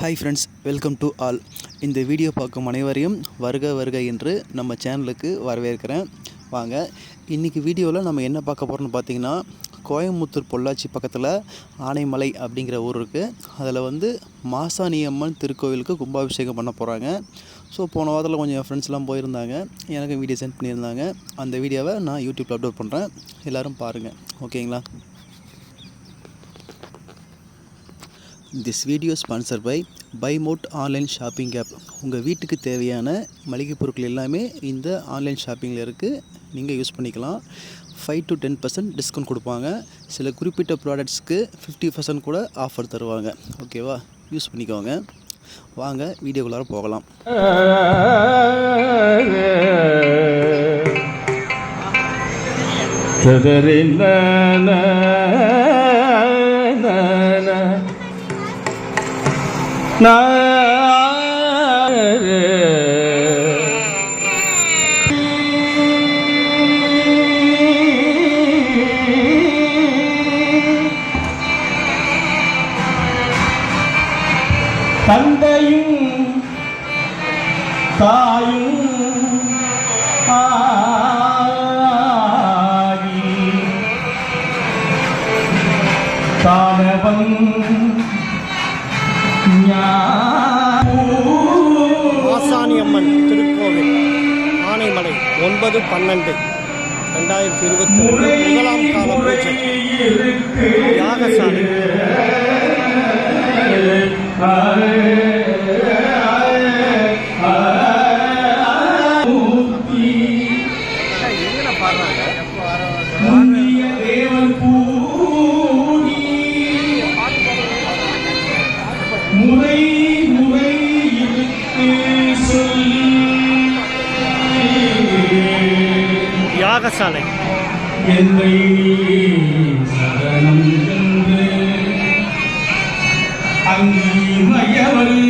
Hi friends welcome to all இந்த video பார்க்கும் அனைவரையும் வருக வருக என்று நம்ம சேனலுக்கு வரவேற்கிறேன். வாங்க இன்றைக்கி வீடியோவில் நம்ம என்ன பார்க்க போகிறோம்னு பார்த்தீங்கன்னா கோயம்புத்தூர் பொள்ளாச்சி பக்கத்தில் ஆனைமலை அப்படிங்கிற ஊர் இருக்குது அதில் வந்து மாசாணி அம்மன் திருக்கோவிலுக்கு கும்பாபிஷேகம் பண்ண போகிறாங்க ஸோ போன வாரத்தில் கொஞ்சம் என் ஃப்ரெண்ட்ஸ்லாம் போயிருந்தாங்க. எனக்கு வீடியோ சென்ட் பண்ணியிருந்தாங்க. அந்த வீடியோவை நான் யூடியூப்பில் அப்லோட் பண்ணுறேன் எல்லோரும் பாருங்கள் ஓகேங்களா this video sponsor by buy mode online shopping app உங்கள் வீட்டுக்கு தேவையான மளிகை பொருட்கள் எல்லாமே இந்த ஆன்லைன் ஷாப்பிங்கில் இருக்குது நீங்கள் யூஸ் பண்ணிக்கலாம். Five to ten percent discount கொடுப்பாங்க. சில குறிப்பிட்ட ப்ராடக்ட்ஸ்க்கு ஃபிஃப்டி பர்சன்ட் கூட ஆஃபர் தருவாங்க. ஓகேவா யூஸ் பண்ணிக்கோங்க. வாங்க வீடியோக்குள்ளார போகலாம். ததறின தந்தையும் தாயும் ஆகி தானவன் ஒன்பது பன்னெண்டு. ரெண்டாயிரத்தி இருபத்தி ரெண்டு முதலாம் கால பூஜை யாகசாலை முறை பாகசாலை. என்னை அங்கி மயவல்